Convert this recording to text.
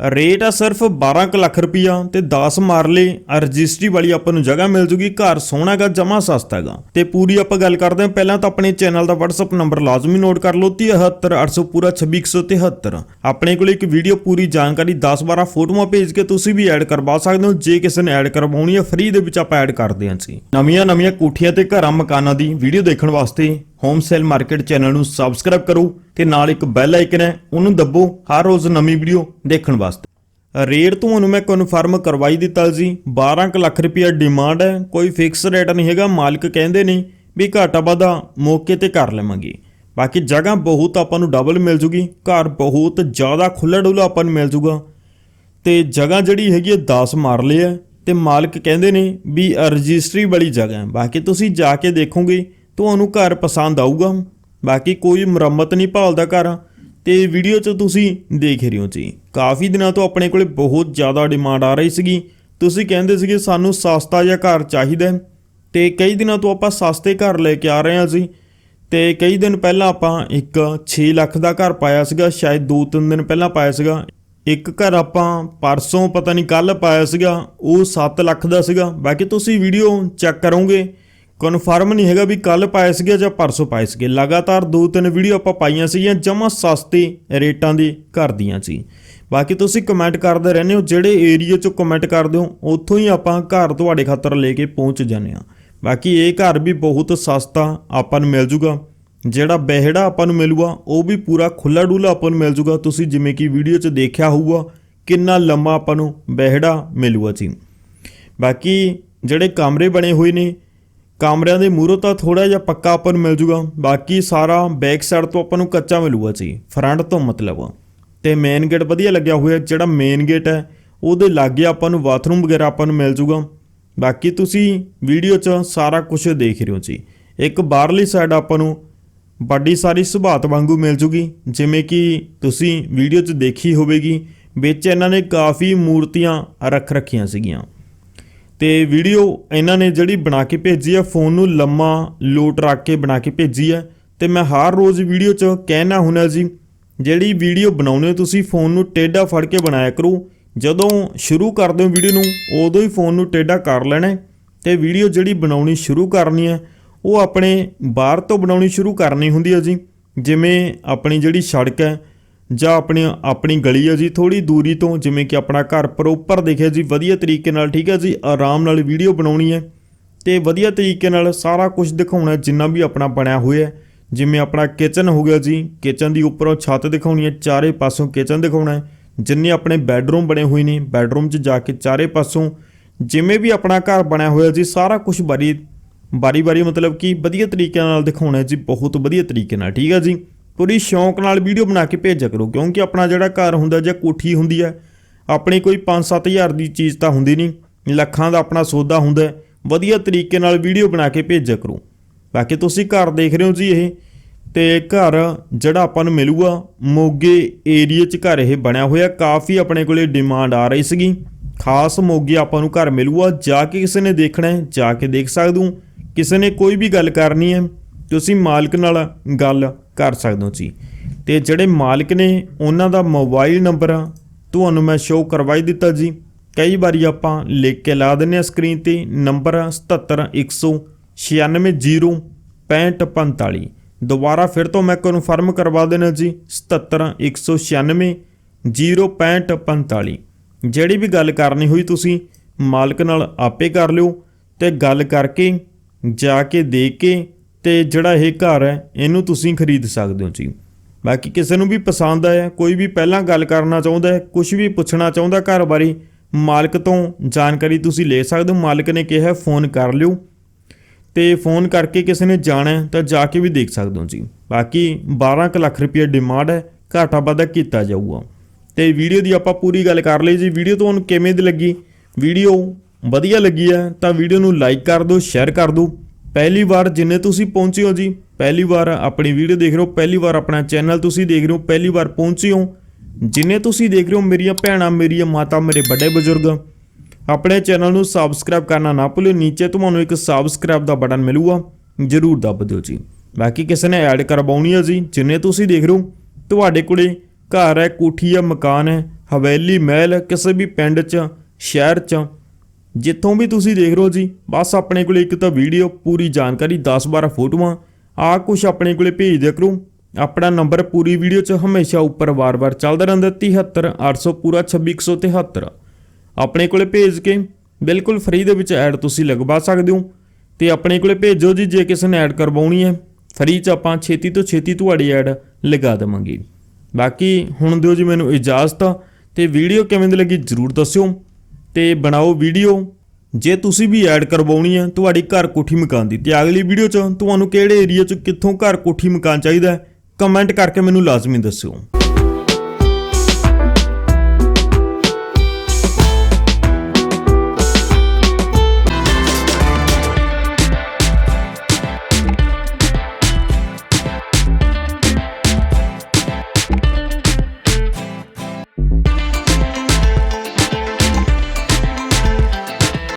Rate ਆ ਸਿਰਫ 12 ਕੁ ਲੱਖ ਰੁਪਈਆ ਤੇ 10 ਮਾਰਲੇ ਆ ਰਜਿਸਟਰੀ ਵਾਲੀ ਆਪਾਂ ਨੂੰ ਜਗ੍ਹਾ ਮਿਲ ਜੂਗੀ, ਘਰ ਸੋਹਣਾ ਸੋਹਣਾਗਾ ਜਮਾ ਹੈਗਾ। ਤੇ ਪੂਰੀ ਆਪਾਂ ਗੱਲ ਕਰਦੇ ਹਾਂ, ਪਹਿਲਾਂ ਤਾਂ ਆਪਣੇ ਚੈਨਲ ਦਾ WhatsApp ਨੰਬਰ ਲਾਜ਼ਮੀ ਨੋਟ ਕਰ ਲਓ 73800 ਪੂਰਾ 26173 ਆਪਣੇ ਕੋਲ ਇੱਕ ਵੀਡੀਓ ਪੂਰੀ ਜਾਣਕਾਰੀ 10-12 ਫੋਟੋਆਂ ਭੇਜ ਕੇ ਤੁਸੀਂ ਵੀ ਐਡ ਕਰਵਾ ਸਕਦੇ ਹੋ। ਜੇ ਕਿਸੇ ਨੇ ਐਡ ਕਰਵਾਉਣੀ ਹੈ ਫ੍ਰੀ ਦੇ ਵਿੱਚ ਆਪਾਂ ਐਡ ਕਰਦੇ ਹਾਂ ਜੀ। ਨਵੀਆਂ ਨਵੀਆਂ ਕੋਠੀਆਂ ਤੇ ਘਰਾਂ ਮਕਾਨਾਂ ਦੀ ਵੀਡੀਓ ਦੇਖਣ ਵਾਸਤੇ ਹੋਮ ਸੇਲ ਮਾਰਕੀਟ ਚੈਨਲ ਨੂੰ ਸਬਸਕ੍ਰਾਈਬ ਕਰੋ। ਤੇ ਨਾਲ ਇੱਕ ਬੈਲ ਆਈਕਨ ਹੈ, ਉਹਨੂੰ ਦੱਬੋ ਹਰ ਰੋਜ਼ ਨਵੀਂ ਵੀਡੀਓ ਦੇਖਣ ਵਾਸਤੇ। ਰੇਟ ਤੁਹਾਨੂੰ ਮੈਂ ਕਨਫਰਮ ਕਰਵਾਈ ਦਿੱਤਾ ਜੀ 12 ਕੁ ਲੱਖ ਰੁਪਇਆ ਡਿਮਾਂਡ ਹੈ, ਕੋਈ ਫਿਕਸ ਰੇਟ ਨਹੀਂ ਹੈਗਾ, ਮਾਲਕ ਕਹਿੰਦੇ ਨੇ ਵੀ ਘਾਟਾ ਵਾਧਾ ਮੌਕੇ ਤੇ ਕਰ ਲਵਾਂਗੇ। ਬਾਕੀ ਜਗ੍ਹਾ ਬਹੁਤ ਆਪਾਂ ਨੂੰ ਡਬਲ ਮਿਲ ਜੂਗੀ, ਘਰ ਬਹੁਤ ਜ਼ਿਆਦਾ ਖੁੱਲ੍ਹਾ ਡੁੱਲਾ ਆਪਾਂ ਨੂੰ ਮਿਲ ਜੂਗਾ। ਤੇ ਜਗ੍ਹਾ ਜਿਹੜੀ ਹੈਗੀ ਹੈ 10 ਮਾਰਲੇ ਹੈ, ਤੇ ਮਾਲਕ ਕਹਿੰਦੇ ਨੇ ਵੀ ਰਜਿਸਟਰੀ ਵਾਲੀ ਜਗ੍ਹਾ ਹੈ। ਬਾਕੀ ਤੁਸੀਂ ਜਾ ਕੇ ਦੇਖੋਗੇ, ਤੁਹਾਨੂੰ ਘਰ ਪਸੰਦ ਆਊਗਾ। ਬਾਕੀ ਕੋਈ ਮੁਰੰਮਤ ਨਹੀਂ ਭਾਲਦਾ ਘਰ। ਤੇ ਵੀਡੀਓ 'ਚ ਤੁਸੀਂ ਦੇਖ ਰਹੇ ਹੋ ਜੀ। ਕਾਫੀ ਦਿਨਾਂ ਤੋਂ ਆਪਣੇ ਕੋਲੇ ਬਹੁਤ ਜ਼ਿਆਦਾ ਡਿਮਾਂਡ ਆ ਰਹੀ ਸੀਗੀ। ਤੁਸੀਂ ਕਹਿੰਦੇ ਸੀਗੇ ਸਾਨੂੰ ਸਸਤਾ ਜਿਹਾ ਘਰ ਚਾਹੀਦਾ ਹੈ। ਤੇ ਕਈ ਦਿਨਾਂ ਤੋਂ ਆਪਾਂ ਸਸਤੇ ਘਰ ਲੈ ਕੇ ਆ ਰਹੇ ਹਾਂ ਜੀ। ਤੇ ਕਈ ਦਿਨ ਪਹਿਲਾਂ ਆਪਾਂ ਇੱਕ 6 ਲੱਖ ਦਾ ਘਰ ਪਾਇਆ ਸੀਗਾ, ਸ਼ਾਇਦ 2-3 ਦਿਨ ਪਹਿਲਾਂ ਪਾਇਆ ਸੀਗਾ। ਇੱਕ ਘਰ ਆਪਾਂ ਪਰਸੋਂ ਪਤਾ ਨਹੀਂ ਕੱਲ ਪਾਇਆ ਸੀਗਾ, ਉਹ 7 ਲੱਖ ਦਾ ਸੀਗਾ। ਬਾਕੀ ਤੁਸੀਂ ਵੀਡੀਓ ਚੈੱਕ ਕਰੋਗੇ। ਕਨਫਰਮ ਨਹੀਂ ਹੈਗਾ ਵੀ ਕੱਲ ਪਾਏ ਸੀਗੇ ਜਾਂ ਪਰਸੋਂ ਪਾਏ ਸੀਗੇ। ਲਗਾਤਾਰ ਦੋ ਤਿੰਨ ਵੀਡੀਓ ਆਪਾਂ ਪਾਈਆਂ ਸੀਗੀਆਂ, ਜਮਾ ਸਸਤੇ ਰੇਟਾਂ ਦੇ ਘਰ ਦੀਆਂ ਸੀ। ਬਾਕੀ ਤੁਸੀਂ ਕਮੈਂਟ ਕਰਦੇ ਰਹਿੰਦੇ ਹੋ, ਜਿਹੜੇ ਏਰੀਆ 'ਚੋਂ ਕਮੈਂਟ ਕਰਦੇ ਹੋ, ਉੱਥੋਂ ਹੀ ਆਪਾਂ ਘਰ ਤੁਹਾਡੇ ਖਾਤਰ ਲੈ ਕੇ ਪਹੁੰਚ ਜਾਂਦੇ ਆ ਬਾਕੀ ਇਹ ਘਰ ਵੀ ਬਹੁਤ ਸਸਤਾ ਆਪਾਂ ਨੂੰ ਮਿਲ ਜੂਗਾ। ਜਿਹੜਾ ਬਹਿੜਾ ਆਪਾਂ ਨੂੰ ਮਿਲੂਗਾ, ਉਹ ਵੀ ਪੂਰਾ ਖੁੱਲਾ ਡੂਲਾ ਆਪਾਂ ਨੂੰ ਮਿਲ ਜੂਗਾ। ਤੁਸੀਂ ਜਿਵੇਂ ਕਿ ਵੀਡੀਓ 'ਚ ਦੇਖਿਆ ਹੋਊਗਾ, ਕਿੰਨਾ ਲੰਮਾ ਆਪਾਂ ਨੂੰ ਬਹਿੜਾ ਮਿਲੂਗਾ ਜੀ। ਬਾਕੀ ਜਿਹੜੇ ਕਮਰੇ ਬਣੇ ਹੋਏ ਨੇ ਕਮਰਿਆਂ ਦੇ ਮੂਹਰੋਂ ਤਾਂ ਥੋੜਾ ਜਿਹਾ ਪੱਕਾ ਆਪਾਂ ਨੂੰ ਮਿਲ ਜੂਗਾ। ਬਾਕੀ ਸਾਰਾ ਬੈਕ ਸਾਈਡ ਤੋਂ ਆਪਾਂ ਨੂੰ ਕੱਚਾ ਮਿਲੂਗਾ ਜੀ। ਫਰੰਟ ਤੋਂ ਮਤਲਬ। ਤੇ ਮੇਨ ਗੇਟ ਵਧੀਆ ਲੱਗਿਆ ਹੋਇਆ, ਜਿਹੜਾ ਮੇਨ ਗੇਟ ਹੈ, ਉਹਦੇ ਲਾਗੇ ਆਪਾਂ ਨੂੰ ਬਾਥਰੂਮ ਵਗੈਰਾ ਆਪਾਂ ਨੂੰ ਮਿਲ ਜੂਗਾ। ਬਾਕੀ ਤੁਸੀਂ ਵੀਡੀਓ 'ਚ ਸਾਰਾ ਕੁਝ ਦੇਖ ਰਹੇ ਹੋ ਜੀ। ਇੱਕ ਬਾਹਰਲੀ ਸਾਈਡ ਆਪਾਂ ਨੂੰ ਵੱਡੀ ਸਾਰੀ ਸੁਭਾਤ ਵਾਂਗੂ ਮਿਲ ਜੂਗੀ। ਜਿਵੇਂ ਕਿ ਤੁਸੀਂ ਵੀਡੀਓ 'ਚ ਦੇਖੀ ਹੋਵੇਗੀ, ਵਿੱਚ ਇਹਨਾਂ ਨੇ ਕਾਫੀ ਮੂਰਤੀਆਂ ਰੱਖ ਰੱਖੀਆਂ ਸੀਗੀਆਂ। ਤੇ ਵੀਡੀਓ ਇਹਨਾਂ ਨੇ ਜਿਹੜੀ ਬਣਾ ਕੇ ਭੇਜੀ ਹੈ ਫੋਨ ਨੂੰ ਲੰਮਾ ਲੋਟ ਰੱਖ ਕੇ ਬਣਾ ਕੇ ਭੇਜੀ ਹੈ ਤੇ ਮੈਂ ਹਰ ਰੋਜ਼ ਵੀਡੀਓ 'ਚ ਕਹਿਣਾ ਹੁੰਦਾ ਜੀ, ਜਿਹੜੀ ਵੀਡੀਓ ਬਣਾਉਣੇ ਹੋ ਤੁਸੀਂ ਫੋਨ ਨੂੰ ਟੇਢਾ ਫੜ ਕੇ ਬਣਾਇਆ ਕਰੋ। ਜਦੋਂ ਸ਼ੁਰੂ ਕਰਦੇ ਹੋ ਵੀਡੀਓ ਨੂੰ, ਉਦੋਂ ਹੀ ਫੋਨ ਨੂੰ ਟੇਢਾ ਕਰ ਲੈਣਾ। ਹੈ ਤੇ ਵੀਡੀਓ ਜਿਹੜੀ ਬਣਾਉਣੀ ਸ਼ੁਰੂ ਕਰਨੀ ਹੈ ਉਹ ਆਪਣੇ ਬਾਹਰ ਤੋਂ ਬਣਾਉਣੀ ਸ਼ੁਰੂ ਕਰਨੀ ਹੁੰਦੀ ਹੈ ਜੀ। ਜਿਵੇਂ ਆਪਣੀ ਜਿਹੜੀ ਸੜਕ ਹੈ ਜਾਂ ਆਪਣੀ ਆਪਣੀ ਗਲੀ ਹੈ ਜੀ ਥੋੜੀ ਦੂਰੀ ਤੋਂ ਜਿਵੇਂ ਕਿ ਆਪਣਾ ਘਰ ਪ੍ਰੋਪਰ ਦਿਖੇ ਜੀ, ਵਧੀਆ ਤਰੀਕੇ ਨਾਲ, ਠੀਕ ਹੈ ਜੀ, ਆਰਾਮ ਨਾਲ ਵੀਡੀਓ ਬਣਾਉਣੀ ਹੈ। ਤੇ ਵਧੀਆ ਤਰੀਕੇ ਨਾਲ ਸਾਰਾ ਕੁਝ ਦਿਖਾਉਣਾ ਜਿੰਨਾ ਵੀ ਆਪਣਾ ਬਣਿਆ ਹੋਇਆ ਹੈ। ਜਿਵੇਂ ਆਪਣਾ ਕਿਚਨ ਹੋ ਗਿਆ ਜੀ ਕਿਚਨ ਦੀ ਉੱਪਰੋਂ ਛੱਤ ਦਿਖਾਉਣੀ ਹੈ, ਚਾਰੇ ਪਾਸੋਂ ਕਿਚਨ ਦਿਖਾਉਣਾ ਹੈ। ਜਿੰਨੇ ਆਪਣੇ ਬੈੱਡਰੂਮ ਬਣੇ ਹੋਏ ਨੇ ਬੈੱਡਰੂਮ 'ਚ ਜਾ ਕੇ ਚਾਰੇ ਪਾਸੋਂ ਜਿਵੇਂ ਵੀ ਆਪਣਾ ਘਰ ਬਣਿਆ ਹੋਇਆ ਜੀ, ਸਾਰਾ ਕੁਝ ਬਾਰੀ ਬਾਰੀ ਬਾਰੀ ਮਤਲਬ ਕਿ ਵਧੀਆ ਤਰੀਕੇ ਨਾਲ ਦਿਖਾਉਣਾ ਜੀ, ਬਹੁਤ ਵਧੀਆ ਤਰੀਕੇ ਨਾਲ, ਠੀਕ ਹੈ ਜੀ। ਪੂਰੀ ਸ਼ੌਂਕ ਨਾਲ ਵੀਡੀਓ ਬਣਾ ਕੇ ਭੇਜਿਆ ਕਰੋ, ਕਿਉਂਕਿ ਆਪਣਾ ਜਿਹੜਾ ਘਰ ਹੁੰਦਾ ਜਾਂ ਕੋਠੀ ਹੁੰਦੀ ਹੈ, ਆਪਣੀ ਕੋਈ 5-7000 ਦੀ ਚੀਜ਼ ਤਾਂ ਹੁੰਦੀ ਨਹੀਂ, ਲੱਖਾਂ ਦਾ ਆਪਣਾ ਸੌਦਾ ਹੁੰਦਾ ਵਧੀਆ ਤਰੀਕੇ ਨਾਲ ਵੀਡੀਓ ਬਣਾ ਕੇ ਭੇਜਿਆ ਕਰੋ। ਬਾਕੀ ਤੁਸੀਂ ਘਰ ਦੇਖ ਰਹੇ ਹੋ ਜੀ ਇਹ, ਤੇ ਘਰ ਜਿਹੜਾ ਆਪਾਂ ਨੂੰ ਮਿਲੂਗਾ, ਮੋਗੇ ਏਰੀਆ 'ਚ ਘਰ ਇਹ ਬਣਿਆ ਹੋਇਆ, ਕਾਫੀ ਆਪਣੇ ਕੋਲੇ ਡਿਮਾਂਡ ਆ ਰਹੀ ਸੀਗੀ। ਖਾਸ ਮੋਗੇ ਆਪਾਂ ਨੂੰ ਘਰ ਮਿਲੂਗਾ, ਜਾ ਕੇ ਕਿਸੇ ਨੇ ਦੇਖਣਾ ਹੈ, ਜਾ ਕੇ ਦੇਖ ਸਕਦੇ ਕਿਸੇ ਨੇ ਕੋਈ ਵੀ ਗੱਲ ਕਰਨੀ ਹੈ, ਤੁਸੀਂ ਮਾਲਕ ਨਾਲ ਗੱਲ ਕਰ ਸਕਦੇ ਹੋ ਜੀ ਤੇ ਜਿਹੜੇ ਮਾਲਕ ਨੇ ਉਹਨਾਂ ਦਾ ਮੋਬਾਈਲ ਨੰਬਰ ਤੁਹਾਨੂੰ ਮੈਂ ਸ਼ੋਅ ਕਰਵਾਈ ਦਿੱਤਾ ਜੀ। ਕਈ ਵਾਰੀ ਆਪਾਂ ਲਿਖ ਕੇ ਲਾ ਦਿੰਨੇ ਆ ਸਕਰੀਨ ਤੇ ਨੰਬਰ 7710960545 ਦੁਬਾਰਾ ਫਿਰ ਤੋਂ ਮੈਂ ਕਨਫਰਮ ਕਰਵਾ ਦੇਣਾ ਜੀ 7710960545 ਜਿਹੜੀ ਵੀ ਗੱਲ ਕਰਨੀ ਹੋਈ ਤੁਸੀਂ ਮਾਲਕ ਨਾਲ ਆਪੇ ਕਰ ਲਿਓ ਤੇ ਗੱਲ ਕਰਕੇ ਜਾ ਕੇ ਦੇਖ ਕੇ ਤੇ ਜਿਹੜਾ ਇਹ ਘਰ ਹੈ, ਇਹਨੂੰ ਤੁਸੀਂ ਖਰੀਦ ਸਕਦੇ ਹੋ ਜੀ। ਬਾਕੀ ਕਿਸੇ ਨੂੰ ਵੀ ਪਸੰਦ ਆਇਆ, ਕੋਈ ਵੀ ਪਹਿਲਾਂ ਗੱਲ ਕਰਨਾ ਚਾਹੁੰਦਾ ਹੈ ਕੁਝ ਵੀ ਪੁੱਛਣਾ ਚਾਹੁੰਦਾ ਘਰ ਬਾਰੇ, ਮਾਲਕ ਤੋਂ ਜਾਣਕਾਰੀ ਤੁਸੀਂ ਲੈ ਸਕਦੇ ਹੋ। ਮਾਲਕ ਨੇ ਕਿਹਾ ਫੋਨ ਕਰ ਲਿਓ। ਤੇ ਫੋਨ ਕਰਕੇ ਕਿਸੇ ਨੇ ਜਾਣਾ ਤਾਂ ਜਾ ਕੇ ਵੀ ਦੇਖ ਸਕਦੇ ਹੋ ਜੀ। ਬਾਕੀ 12 ਕੁ ਲੱਖ ਰੁਪਏ ਡਿਮਾਂਡ ਹੈ, ਘਾਟਾ ਵਾਧਾ ਕੀਤਾ ਜਾਊਗਾ। ਤੇ ਵੀਡੀਓ ਦੀ ਆਪਾਂ ਪੂਰੀ ਗੱਲ ਕਰ ਲਈ ਜੀ। ਵੀਡੀਓ ਤੁਹਾਨੂੰ ਕਿਵੇਂ ਦੀ ਲੱਗੀ? ਵੀਡੀਓ ਵਧੀਆ ਲੱਗੀ ਹੈ, ਤਾਂ ਵੀਡੀਓ ਨੂੰ ਲਾਈਕ ਕਰ ਦਿਓ ਸ਼ੇਅਰ ਕਰ ਦਿਓ। ਪਹਿਲੀ ਵਾਰ ਜਿੰਨੇ ਤੁਸੀਂ ਪਹੁੰਚੇ ਹੋ ਜੀ, ਪਹਿਲੀ ਵਾਰ ਆਪਣੀ ਵੀਡੀਓ ਦੇਖ ਰਹੇ ਹੋ, ਪਹਿਲੀ ਵਾਰ ਆਪਣਾ ਚੈਨਲ ਤੁਸੀਂ ਦੇਖ ਰਹੇ ਹੋ, ਪਹਿਲੀ ਵਾਰ ਪਹੁੰਚੇ ਹੋ। ਜਿੰਨੇ ਤੁਸੀਂ ਦੇਖ ਰਹੇ ਹੋ, ਮੇਰੀਆਂ ਭੈਣਾਂ, ਮੇਰੀਆਂ ਮਾਤਾ, ਮੇਰੇ ਵੱਡੇ ਬਜ਼ੁਰਗ, ਆਪਣੇ ਚੈਨਲ ਨੂੰ ਸਬਸਕ੍ਰਾਈਬ ਕਰਨਾ ਨਾ ਭੁੱਲਿਓ, ਨੀਚੇ ਤੁਹਾਨੂੰ ਇੱਕ ਸਬਸਕ੍ਰਾਈਬ ਦਾ ਬਟਨ ਮਿਲੂਗਾ, ਜਰੂਰ ਦੱਬ ਦਿਓ ਜੀ। ਬਾਕੀ ਕਿਸੇ ਨੇ ਐਡ ਕਰਵਾਉਣੀ ਹੈ ਜੀ, ਜਿੰਨੇ ਤੁਸੀਂ ਦੇਖ ਰਹੇ ਹੋ, ਤੁਹਾਡੇ ਕੋਲੇ ਘਰ ਹੈ, ਕੋਠੀ ਹੈ, ਮਕਾਨ ਹੈ, ਹਵੇਲੀ, ਮਹਿਲ ਕਿਸੇ ਵੀ ਪਿੰਡ 'ਚ, ਸ਼ਹਿਰ 'ਚ ਜਿੱਥੋਂ ਵੀ ਤੁਸੀਂ ਦੇਖ ਰਹੇ ਹੋ ਜੀ, ਬਸ ਆਪਣੇ ਕੋਲੇ ਇੱਕ ਤਾਂ ਵੀਡੀਓ, ਪੂਰੀ ਜਾਣਕਾਰੀ 10-12 ਫੋਟੋਆਂ ਆ ਕੁਝ ਆਪਣੇ ਕੋਲੇ ਭੇਜ ਦਿਆ ਕਰੋ। ਆਪਣਾ ਨੰਬਰ ਪੂਰੀ ਵੀਡੀਓ 'ਚ ਹਮੇਸ਼ਾ ਉੱਪਰ ਵਾਰ-ਵਾਰ ਚੱਲਦਾ ਰਹਿੰਦਾ 73800 ਪੂਰਾ 2673 ਆਪਣੇ ਕੋਲੇ ਭੇਜ ਕੇ ਬਿਲਕੁਲ ਫ੍ਰੀ ਦੇ ਵਿੱਚ ਐਡ ਤੁਸੀਂ ਲਗਵਾ ਸਕਦੇ ਹੋ। ਤੇ ਆਪਣੇ ਕੋਲੇ ਭੇਜੋ ਜੀ, ਜੇ ਕਿਸੇ ਨੇ ਐਡ ਕਰਵਾਉਣੀ ਹੈ ਫ੍ਰੀ 'ਚ ਆਪਾਂ ਛੇਤੀ ਤੋਂ ਛੇਤੀ ਤੁਹਾਡੀ ਐਡ ਲਗਾ ਦੇਵਾਂਗੇ। ਬਾਕੀ ਹੁਣ ਦਿਓ ਜੀ ਮੈਨੂੰ ਇਜਾਜ਼ਤ ਤੇ ਵੀਡੀਓ ਕਿਵੇਂ ਦੀ ਲੱਗੀ ਜਰੂਰ ਦੱਸਿਓ। ਤੇ ਬਣਾਓ ਵੀਡੀਓ। ਜੇ ਤੁਸੀਂ ਵੀ ਐਡ ਕਰਵਾਉਣੀ ਹੈ, ਤੁਹਾਡੀ ਘਰ ਕੋਠੀ ਮਕਾਨ ਦੀ। ਤੇ ਅਗਲੀ ਵੀਡੀਓ 'ਚ ਤੁਹਾਨੂੰ ਕਿਹੜੇ ਏਰੀਆ 'ਚ ਕਿੱਥੋਂ ਘਰ ਕੋਠੀ ਮਕਾਨ ਚਾਹੀਦਾ ਕਮੈਂਟ ਕਰਕੇ ਮੈਨੂੰ ਲਾਜ਼ਮੀ ਦੱਸਿਓ।